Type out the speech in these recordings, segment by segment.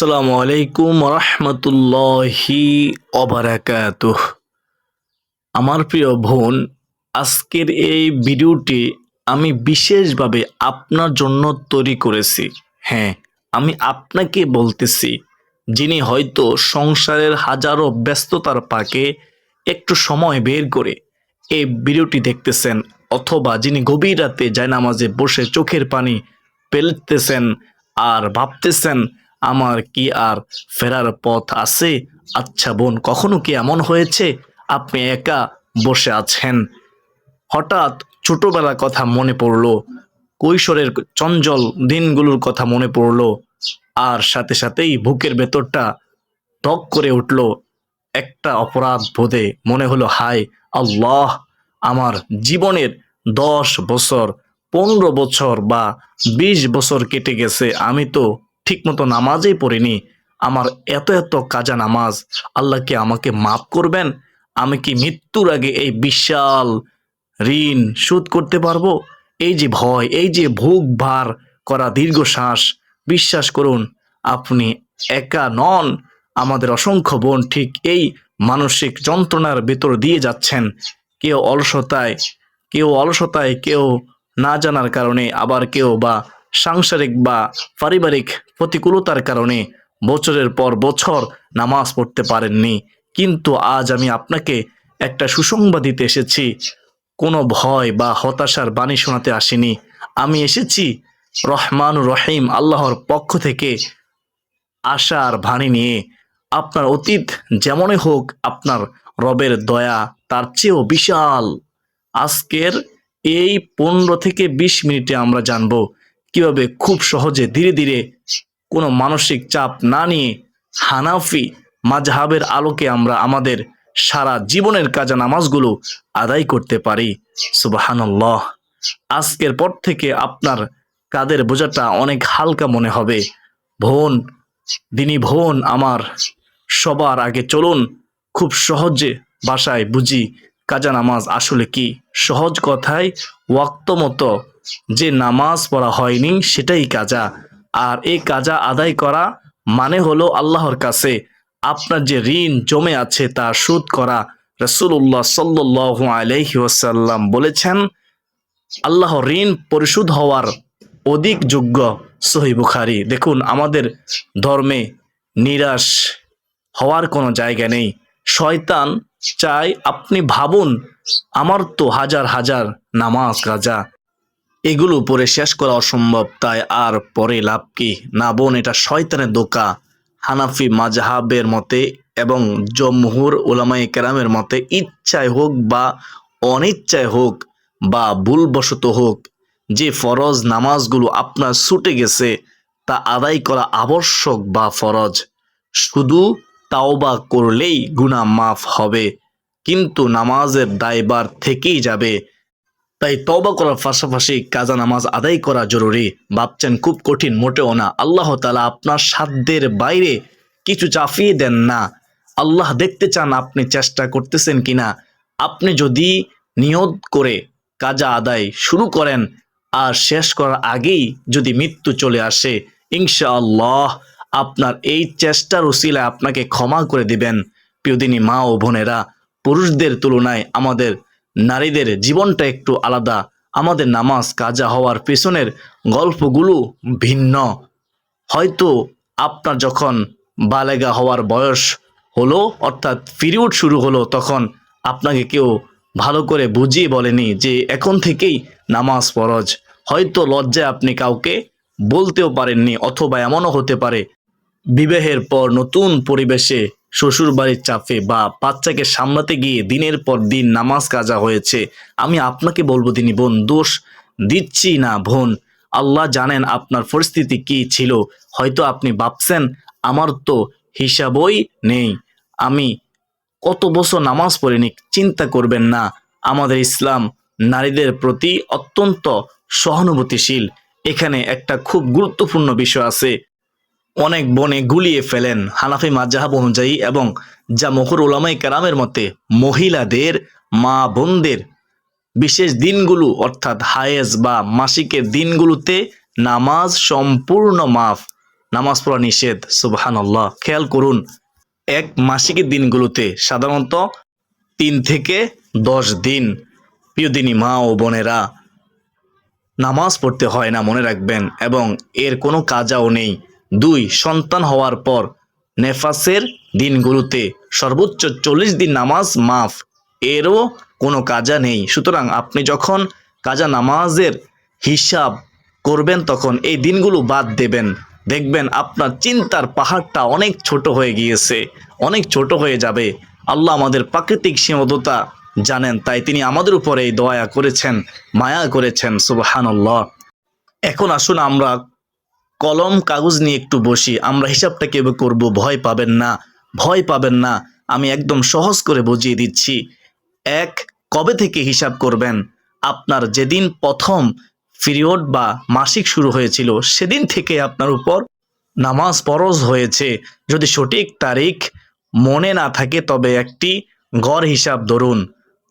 আসসালামু আলাইকুম রহমতুল্লাহি অবরাকাতুহ আমার প্রিয় বোন, আজকের এই ভিডিওটি আমি বিশেষভাবে আপনার জন্য তৈরি করেছি। হ্যাঁ আমি আপনাকে বলতেছি, যিনি হয়তো সংসারের হাজারো ব্যস্ততার পাকে একটু সময় বের করে এই ভিডিওটি দেখতেছেন, অথবা যিনি গভীর রাতে জায়নামাজে বসে চোখের পানি পেলতেছেন আর ভাবতেছেন আমার কি আর ফেরার পথ আছে? আচ্ছা বোন, কখনো কি এমন হয়েছে? আপনি একা বসে আছেন। হঠাৎ ছোটবেলার কথা মনে পড়ল, কৈশোরের চঞ্চল দিনগুলোর কথা মনে পড়ল, আর সাথে সাথেই বুকের ভেতরটা ধক করে উঠল। একটা অপরাধ বোধে মনে হলো, হায় আল্লাহ, আমার জীবনের দশ বছর, পনেরো বছর বা বিশ বছর কেটে গেছে, আমি তো ঠিকমতো নামাজই পড়িনি। আমার এত এত কাজা নামাজ আল্লাহ কি আমাকে মাফ করবেন? আমি কি মৃত্যুর আগে এই বিশাল ঋণ শোধ করতে পারব? এই যে ভয়, এই যে ভোগ ভার করা দীর্ঘ শ্বাস বিশ্বাস করুন, আপনি একা নন। আমাদের অসংখ্য বোন ঠিক এই মানসিক যন্ত্রণার ভেতর দিয়ে যাচ্ছেন। কেউ অলসতায় কেউ অলসতায়, কেউ না জানার কারণে আবার কেউ বা সাংসারিক বা পারিবারিক প্রতিকূলতার কারণে বছরের পর বছর নামাজ পড়তে পারেননি। কিন্তু আজ আমি আপনাকে একটা সুসংবাদ দিতে এসেছি। কোনো ভয় বা হতাশার বাণী শোনাতে আসিনি। আমি এসেছি রহমান রহিম আল্লাহর পক্ষ থেকে আশার বাণী নিয়ে। আপনার অতীত যেমনই হোক আপনার রবের দয়া তার চেয়েও বিশাল। আজকের এই পনেরো থেকে বিশ মিনিটে আমরা জানব কীভাবে খুব সহজে ধীরে ধীরে কোনো মানসিক চাপ না নিয়ে হানাফি মাঝহাবের আলোকে আমরা আমাদের সারা জীবনের কাজা নামাজগুলো আদায় করতে পারি। সুবাহানল্লাহ। আজকের পর থেকে আপনার কাদের বোঝাটা অনেক হালকা মনে হবে। বোন দিনী বোন আমার, সবার আগে চলুন, খুব সহজে বাসায় বুঝি কাজা নামাজ আসলে কি? সহজ কথায়, ওয়াক্ত মতো যে নামাজ পড়া হয়নি, সেটাই কাজা। আর এই কাজা আদায় করা মানে হলো আল্লাহর কাছে আপনার যে ঋণ জমে আছে তা শোধ করা। রসুল্লাহ সাল্লাহ আলহি বলেছেন, আল্লাহ ঋণ পরিশোধ হওয়ার অধিক যোগ্য সহি বুখারি। দেখুন, আমাদের ধর্মে নিরাশ হওয়ার কোনো জায়গা নেই। শয়তান চাই আপনি ভাবুন, আমার তো হাজার হাজার নামাজ গাজা এগুলো পরে শেষ করা অসম্ভব, তাই আর পরে লাভ কি? না বোন, এটা শয়তানের দোকা হানাফি মাজহাবের মতে এবং জমহুর ওলামাই কেরামের মতে, ইচ্ছায় হোক বা অনিচ্ছায় হোক বা ভুলবশত হোক, যে ফরজ নামাজগুলো আপনার ছুটে গেছে, তা আদায় করা আবশ্যক বা ফরজ। শুধু তাওবা করলেই গুনাহ মাফ হবে, কিন্তু নামাজের দায়বার থেকেই যাবে। তাই তবা করার পাশাপাশি কাজা নামাজ আদায় করা জরুরি। ভাবছেন খুব কঠিন, মোটেও না। আল্লাহ তালা আপনার সাধ্যের বাইরে কিছু চাপিয়ে দেন না। আল্লাহ দেখতে চান আপনি চেষ্টা করতেছেন কিনা। আপনি যদি নিয়ত করে কাজা আদায় শুরু করেন, আর শেষ করার আগেই যদি মৃত্যু চলে আসে, ইনশাআল্লাহ আপনার এই চেষ্টার উসিলায় আপনাকে ক্ষমা করে দিবেন। প্রিয়দিনী মা ও বোনেরা, পুরুষদের তুলনায় আমাদের নারীদের জীবনটা একটু আলাদা। আমাদের নামাজ কাজা হওয়ার পেছনের গল্পগুলো ভিন্ন। হয়তো আপনার যখন বালেগা হওয়ার বয়স হলো, অর্থাৎ পিরিয়ড শুরু হলো, তখন আপনাকে কেউ ভালো করে বুঝিয়ে বলেনি যে এখন থেকেই নামাজ ফরজ। হয়তো লজ্জায় আপনি কাউকে বলতেও পারেননি, অথবা এমনও হতে পারে। বিবাহের পর নতুন পরিবেশে শ্বশুর বাড়ির চাপে বা বাচ্চাকে সামলাতে গিয়ে দিনের পর দিন নামাজ কাজা হয়েছে, আমি আপনাকে বলব তিনি বোন, দোষ দিচ্ছি না বোন। আল্লাহ জানেন আপনার পরিস্থিতি কি ছিল, হয়তো আপনি ভাবছেন, আমার তো হিসাবই নেই। আমি কত বছর নামাজ পড়িনি, চিন্তা করবেন না, আমাদের ইসলাম নারীদের প্রতি অত্যন্ত সহানুভূতিশীল। এখানে একটা খুব গুরুত্বপূর্ণ বিষয় আছে অনেক বনে গুলিয়ে ফেলেন হানাফি মাজাহাব অনুযায়ী এবং যা মহুর ওলামাই কারামের মতে মহিলাদের, মা বোনদের বিশেষ দিনগুলো অর্থাৎ হায়েজ বা মাসিকের দিনগুলোতে নামাজ সম্পূর্ণ মাফ, নামাজ পড়া নিষেধ, সুবহানল্লাহ। খেয়াল করুন, এক মাসিকের দিনগুলোতে সাধারণত তিন থেকে দশ দিন প্রিয় দিনী মা ও বোনেরা নামাজ পড়তে হয় না, মনে রাখবেন, এবং এর কোনো কাজাও নেই। দুই, সন্তান হওয়ার পর নেফাসের দিনগুলোতে সর্বোচ্চ চল্লিশ দিন নামাজ মাফ। এরও কোনো কাজা নেই। সুতরাং আপনি যখন কাজা নামাজের হিসাব করবেন, তখন এই দিনগুলো বাদ দেবেন। দেখবেন আপনার চিন্তার পাহাড়টা অনেক ছোট হয়ে গিয়েছে, অনেক ছোট হয়ে যাবে। আল্লাহ আমাদের প্রাকৃতিক সীমাবদ্ধতা জানেন, তাই তিনি আমাদের উপরে এই দয়া করেছেন, মায়া করেছেন, সুবহানাল্লাহ। এখন আসুন আমরা কলম, কাগজ নিয়ে একটু বসি। আমরা হিসাবটা কেবে করব, ভয় পাবেন না, ভয় পাবেন না। আমি একদম সহজ করে বুঝিয়ে দিচ্ছি। এক, কবে থেকে হিসাব করবেন? আপনার যেদিন প্রথম পিরিয়ড বা মাসিক শুরু হয়েছিল, সেদিন থেকে আপনার উপর নামাজ ফরজ হয়েছে। যদি সঠিক তারিখ মনে না থাকে, তবে একটি গড় হিসাব ধরুন।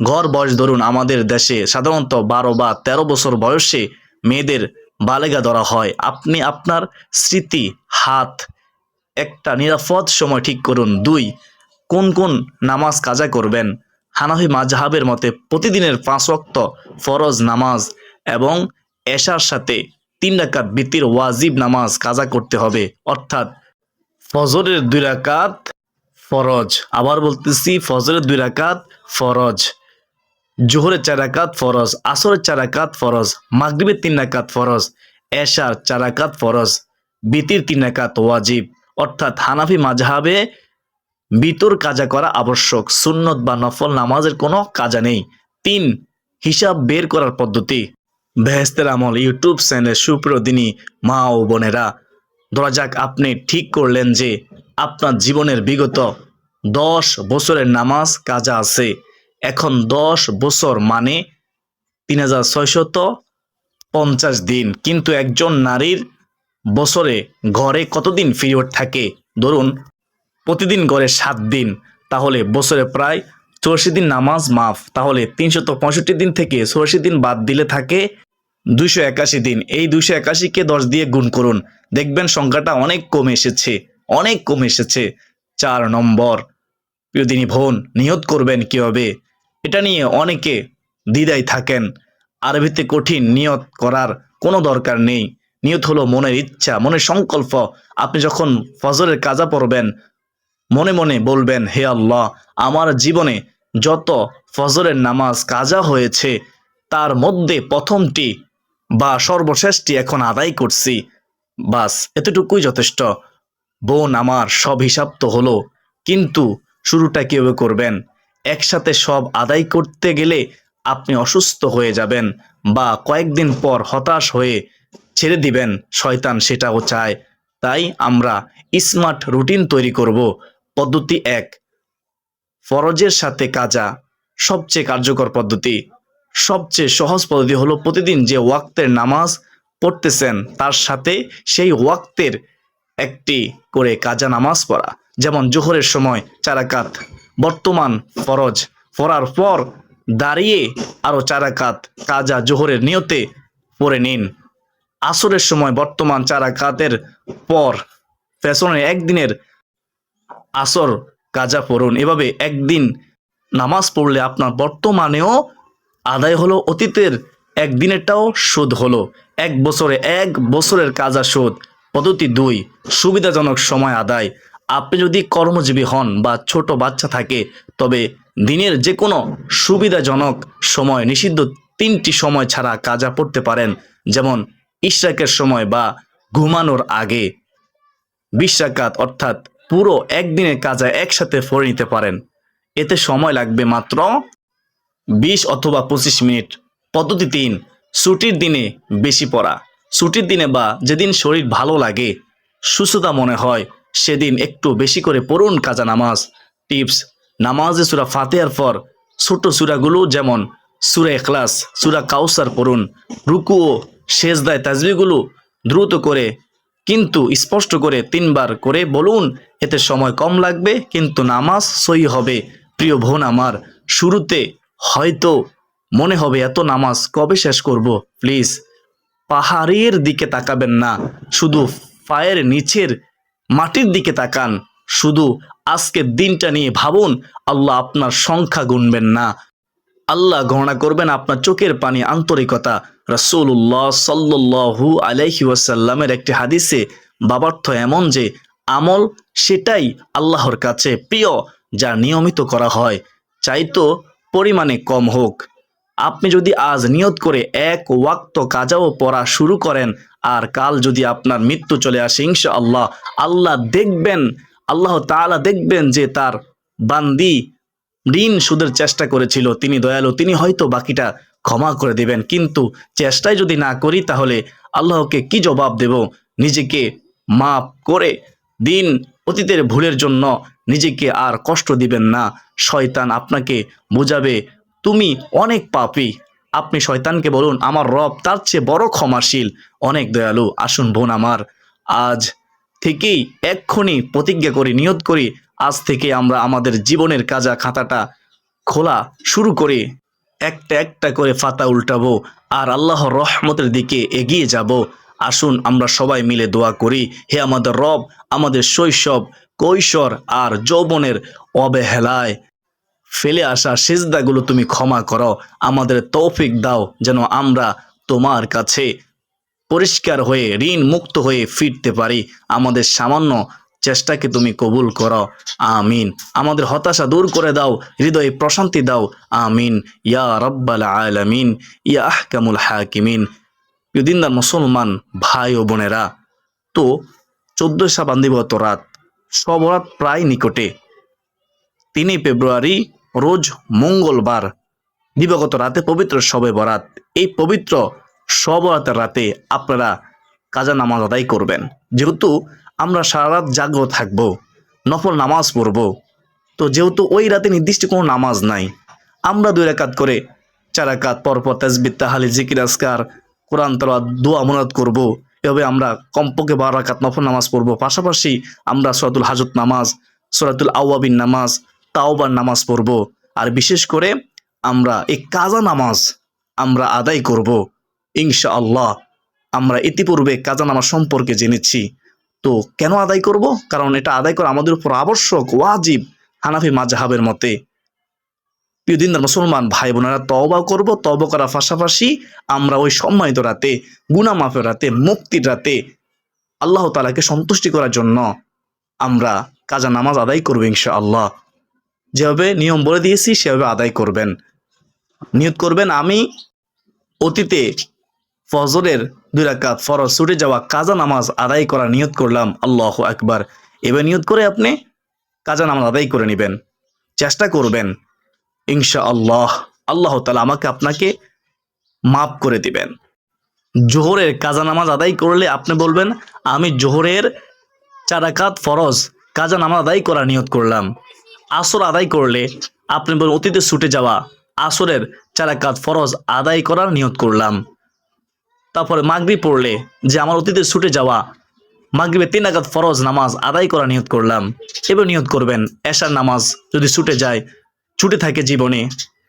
গড় বয়স ধরুন আমাদের দেশে সাধারণত বারো বা ১৩ বছর বয়সে মেয়েদের বালেগা ধরা হয়। আপনি আপনার স্মৃতি, হাত, একটা নিরাপদ সময় ঠিক করুন। দুই, কোন কোন নামাজ কাজা করবেন? হানাফি মাজহাবের মতে প্রতিদিনের পাঁচ ওয়াক্ত ফরজ নামাজ এবং এশার সাথে তিন রাকাত বৃত্তির ওয়াজিব নামাজ কাজা করতে হবে। অর্থাৎ ফজরের দুই রাকাত ফরজ। আবার বলতেছি, ফজরের দুই রাকাত ফরজ। জোহরের চার রাকাত ফরজ, আসরের চার রাকাত ফরজ, মাগরিবের তিন ফরজ, এশার চার রাকাত ফরজ, বিতির তিন রাকাত ওয়াজিব। অর্থাৎ হানাফি মাঝহাবে বিতর কাজা করা আবশ্যক, সুন্নত বা নফল নামাজের কোনো কাজা নেই। তিন, হিসাব বের করার পদ্ধতি। বেহেস্তের আমল, ইউটিউব চ্যানেল সুপ্রদিনী মা ও বোনেরা, ধরা যাক আপনি ঠিক করলেন যে আপনার জীবনের বিগত দশ বছরের নামাজ কাজা আছে। এখন দশ বছর মানে তিন হাজার ছয়শত পঞ্চাশ দিন। কিন্তু একজন নারীর বছরে ঘরে কতদিন পিরিয়ড থাকে? ধরুন, প্রতিদিন গড়ে সাত দিন, তাহলে বছরে প্রায় চৌরাশি দিন নামাজ মাফ। তাহলে তিনশত পঁয়ষট্টি দিন থেকে চৌরাশি দিন বাদ দিলে থাকে দুইশো একাশি দিন। এই দুইশো একাশিকে দশ দিয়ে গুণ করুন। দেখবেন সংখ্যাটা অনেক কমে এসেছে, অনেক কমে এসেছে। চার নম্বর প্রিয়দিনী বোন, নিয়ত করবেন কীভাবে? এটা নিয়ে অনেকে দ্বিধায় থাকেন। আরবিতে কঠিন নিয়ত করার কোনো দরকার নেই। নিয়ত হলো মনের ইচ্ছা, মনের সংকল্প। আপনি যখন ফজরের কাজা পড়বেন, মনে মনে বলবেন, হে আল্লাহ, আমার জীবনে যত ফজরের নামাজ কাজা হয়েছে, তার মধ্যে প্রথমটি বা সর্বশেষটি এখন আদায় করছি। বাস, এতটুকুই যথেষ্ট। বোন আমার সব হিসাব তো হলো, কিন্তু শুরুটা কীভাবে করবেন? একসাথে সব আদায় করতে গেলে আপনি অসুস্থ হয়ে যাবেন বা কয়েকদিন পর হতাশ হয়ে ছেড়ে দিবেন, শয়তান সেটাও চায়। তাই আমরা স্মার্ট রুটিন তৈরি করব। পদ্ধতি এক, ফরজের সাথে কাজা সবচেয়ে কার্যকর পদ্ধতি। সবচেয়ে সহজ পদ্ধতি হলো প্রতিদিন যে ওয়াক্তের নামাজ পড়তেছেন, তার সাথে সেই ওয়াক্তের একটি করে কাজা নামাজ পড়া। যেমন জোহরের সময় চারাকাত বর্তমান ফরজ। পড়ার পর দাঁড়িয়ে আরও চারাকাত কাজা জোহরের নিয়তে পড়ে নিন। আসরের সময় বর্তমান চারাকাতের পর ফ্যাশনের একদিনের আসর কাজা পড়ুন। এভাবে একদিন নামাজ পড়লে আপনার বর্তমানেও আদায় হলো, অতীতের একদিনেরটাও শোধ হলো। এক বছরে এক বছরের কাজা শোধ। পদ্ধতি দুই, সুবিধাজনক সময় আদায়। আপনি যদি কর্মজীবী হন বা ছোট বাচ্চা থাকে, তবে দিনের যে কোনো সুবিধাজনক সময়, নিষিদ্ধ তিনটি সময় ছাড়া কাজা পড়তে পারেন। যেমন ইশরাকের সময় বা ঘুমানোর আগে। বিশ্বাকাত অর্থাৎ পুরো একদিনের কাজা একসাথে পড়ে নিতে পারেন। এতে সময় লাগবে মাত্র বিশ অথবা পঁচিশ মিনিট। পদ্ধতি তিন, ছুটির দিনে বেশি পড়া। ছুটির দিনে বা যেদিন শরীর ভালো লাগে, সুস্থতা মনে হয় সেদিন একটু বেশি করে পড়ুন কাজা নামাজ। টিপস, নামাজে সুরা ফাতেহার পর ছোট সুরাগুলো যেমন সুরা এখলাস সুরা কাউসার পড়ুন। রুকু ও শেষদায় তাজবিগুলো দ্রুত করে, কিন্তু স্পষ্ট করে তিনবার করে বলুন, এতে সময় কম লাগবে, কিন্তু নামাজ সই হবে। প্রিয় বোন আমার, শুরুতে হয়তো মনে হবে এত নামাজ কবে শেষ করব, প্লিজ। পাহাড়ের দিকে তাকাবেন না, শুধু পায়ের নিচের মাটির দিকে তাকান। শুধু আজকের দিনটা নিয়ে ভাবুন, আল্লাহ আপনার সংখ্যা গুনবেন না। আল্লাহ গণনা করবেন আপনার চোখের পানি আন্তরিকতা। রসুল্লাহ সাল্লু আলাইহি ওয়াসাল্লামের একটি হাদিসে বাবার্থ এমন যে, আমল সেটাই আল্লাহর কাছে প্রিয়, যা নিয়মিত করা হয়। চাইতো পরিমাণে কম হোক। আপনি যদি আজ নিয়ত করে এক ওয়াক্ত কাজাও পড়া শুরু করেন আর কাল যদি আপনার মৃত্যু চলে আসে ইনশা আল্লাহ আল্লাহ দেখবেন, আল্লাহ তাআলা দেখবেন যে তার বান্দি ঋণ সুদের চেষ্টা করেছিল, তিনি দয়ালু, তিনি হয়তো বাকিটা ক্ষমা করে দেবেন। কিন্তু চেষ্টাই যদি না করি, তাহলে আল্লাহকে কি জবাব দেব? নিজেকে মাফ করে দিন অতীতের ভুলের জন্য নিজেকে আর কষ্ট দিবেন না। শয়তান আপনাকে বোঝাবে, তুমি অনেক পাপী। আপনি শয়তানকে বলুন, আমার রব তার চেয়ে বড় ক্ষমাশীল। অনেক দয়ালু, আসুন বোন আমার। আজ থেকেই এক্ষুনি প্রতিজ্ঞা করি, নিয়ত করি, আজ থেকে আমরা আমাদের জীবনের কাজা খাতাটা খোলা শুরু করি। একটা একটা করে ফাতা উল্টাবো আর আল্লাহর রহমতের দিকে এগিয়ে যাব। আসুন আমরা সবাই মিলে দোয়া করি, হে আমাদের রব, আমাদের শৈশব, কৈশোর আর যৌবনের অবহেলায়। ফেলে আসা সেজদাগুলো তুমি ক্ষমা করো। আমাদের তৌফিক দাও যেন আমরা তোমার কাছে পরিষ্কার হয়ে ঋণ মুক্ত হয়ে ফিরতে পারি। আমাদের সামান্য চেষ্টাকে তুমি কবুল করো। আমিন। আমাদের হতাশা দূর করে দাও, হৃদয়ে প্রশান্তি দাও। আমিন। ইয়া রব্বাল আলামিন, ইয়া আহকামুল হাকিমিন। দিনদার মুসলমান ভাই ও বোনেরা, তো চোদ্দোই সাবান দিবত রাত সবরাত প্রায় নিকটে। তিন ফেব্রুয়ারি রোজ মঙ্গলবার, দিবাগত রাতে পবিত্র শবে বরাত। এই পবিত্র সবরাতের রাতে আপনারা কাজা নামাজ আদায় করবেন। যেহেতু আমরা সারা রাত জাগ্র থাকব, নফল নামাজ পড়ব, তো যেহেতু ওই রাতে নির্দিষ্ট কোনো নামাজ নাই, আমরা দুই রাকাত করে চার রাকাত পরপর তাজবিদ তাহালি জিকির আসকার কোরআন তলা দোয়া মনাদ করব। এভাবে আমরা কমপক্ষে বারো রাকাত নফল নামাজ পড়ব। পাশাপাশি আমরা সরাতুল হাজত নামাজ, সরাতুল আওয়াবিন নামাজ তাওবার নামাজ পড়ব। আর বিশেষ করে আমরা এই কাজা নামাজ আমরা আদায় করব। ইনশা আল্লাহ আমরা ইতিপূর্বে কাজা নামাজ সম্পর্কে জেনেছি। তো কেন আদায় করব? কারণ এটা আদায় করা আমাদের উপর আবশ্যক, ওয়াজিব হানাফি মাজাহাবের মতে। প্রিয় দিনদার মুসলমান ভাই বোনেরা তওবা করব, তওবা করার পাশাপাশি আমরা ওই সম্মানিত রাতে গুনা মাফের রাতে, মুক্তির রাতে আল্লাহ তালাকে সন্তুষ্টি করার জন্য আমরা কাজা নামাজ আদায় করব ইনশা আল্লাহ যেভাবে নিয়ম বলে দিয়েছি, সেভাবে আদায় করবেন। নিয়ত করবেন, আমি অতীতে ফজরের দুই রাকাত ফরজ ছুটে যাওয়া কাজা নামাজ আদায় করার নিয়ত করলাম, আল্লাহ একবার এবার নিয়ত করে আপনি কাজা নামাজ আদায় করে নেবেন। চেষ্টা করবেন ইনশা আল্লাহ আল্লাহ তালা আমাকে আপনাকে মাফ করে দিবেন। জোহরের কাজা নামাজ আদায় করলে আপনি বলবেন, আমি জোহরের চারাকাত ফরজ কাজা নামাজ আদায় করার নিয়ত করলাম। আসর আদায় করলে আপনি বলবেন, অতীতে ছুটে যাওয়া আসরের চারাকাত ফরজ আদায় করার নিয়ত করলাম। তারপরে মাগরি পড়লে যে আমার অতীতে ছুটে যাওয়া মাগরিবে তিন আগাত ফরজ নামাজ আদায় করা নিয়ত করলাম, এবার নিয়ত করবেন, এশার নামাজ যদি ছুটে যায়, ছুটে থাকে জীবনে,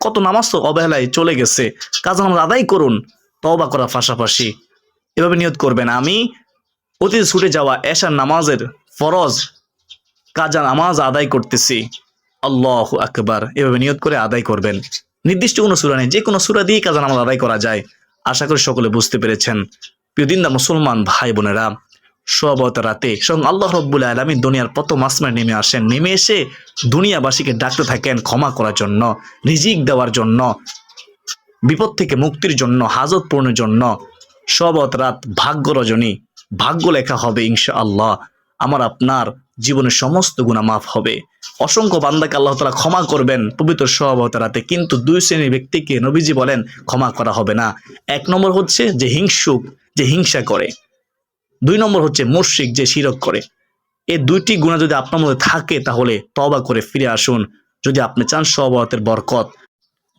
কত নামাজ তো অবহেলায় চলে গেছে, কাজ নামাজ আদায় করুন তবা করার পাশাপাশি। এভাবে নিয়ত করবেন, আমি অতীতে ছুটে যাওয়া এশার নামাজের ফরজ কাজা নামাজ আদায় করতেছি। আল্লাহ আকবার। এভাবে নিয়ত করে আদায় করবেন। নির্দিষ্ট কোনো সুরা নেই যে কোনো সুরা দিয়ে কাজা নামাজ আদায় করা যায়। আশা করি সকলে বুঝতে পেরেছেন। প্রিয় দিনদা মুসলমান ভাই বোনেরা, সবত রাতে স্বয়ং আল্লাহ রব্বুল আলমী দুনিয়ার প্রথম আসমায় নেমে আসেন। নেমে এসে দুনিয়াবাসীকে ডাকতে থাকেন ক্ষমা করার জন্য, রিজিক দেওয়ার জন্য, বিপদ থেকে মুক্তির জন্য, হাজত পূর্ণের জন্য। সবত রাত ভাগ্য রজনী, ভাগ্য লেখা হবে ইনশা আল্লাহ আমার আপনার জীবনের সমস্ত গুণা মাফ হবে। অসংখ্য বান্দাকে আল্লাহ তালা ক্ষমা করবেন পবিত্র সহবত রাতে, কিন্তু দুই শ্রেণির ব্যক্তিকে নবীজি বলেন, ক্ষমা করা হবে না। এক নম্বর হচ্ছে যে হিংসুক, যে হিংসা করে। দুই নম্বর হচ্ছে মুর্শিক যে শিরক করে। এই দুইটি গুণা যদি আপনার মধ্যে থাকে, তাহলে তবা করে ফিরে আসুন। যদি আপনি চান সহবতের বরকত,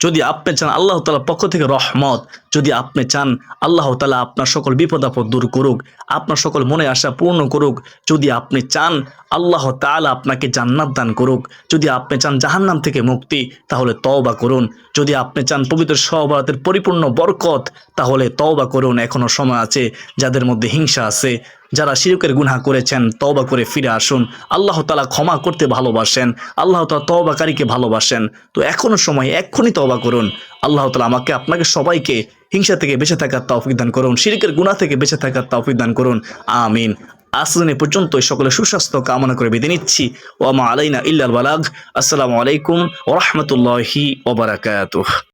যদি আপনি চান আল্লাহ তালার পক্ষ থেকে রহমত যদি আপনি চান, আল্লাহ তালা আপনার সকল বিপদ আপদ দূর করুক, আপনার সকল মনে আশা পূর্ণ করুক, যদি আপনি চান, আল্লাহ তালা আপনাকে জান্নাত দান করুক, যদি আপনি চান জাহান্নাম থেকে মুক্তি, তাহলে তওবা করুন। যদি আপনি চান পবিত্র সহবরাতের পরিপূর্ণ বরকত, তাহলে তওবা করুন। এখনও সময় আছে, যাদের মধ্যে হিংসা আছে, যারা শিরকের গুনাহ করেছেন, তওবা করে ফিরে আসুন। আল্লাহ তালা ক্ষমা করতে ভালোবাসেন, আল্লাহ তালা তওবাকারীকে ভালোবাসেন। তো এখনও সময়, এক্ষুনি তওবা করুন। আল্লাহ তালা আমাকে, আপনাকে সবাইকে হিংসা থেকে বেঁচে থাকার তৌফিক দান করুন, শিরিকের গুণা থেকে বেঁচে থাকার তৌফিক দান করুন, আমিন। আসলে পর্যন্ত সকলে সুস্বাস্থ্য কামনা করে বেঁধে নিচ্ছি। ওয়ামা আলাইনা ইল্লাল বালাগ। আসসালামু আলাইকুম ওরহমতুল্লাহি ওবরাকাতুহ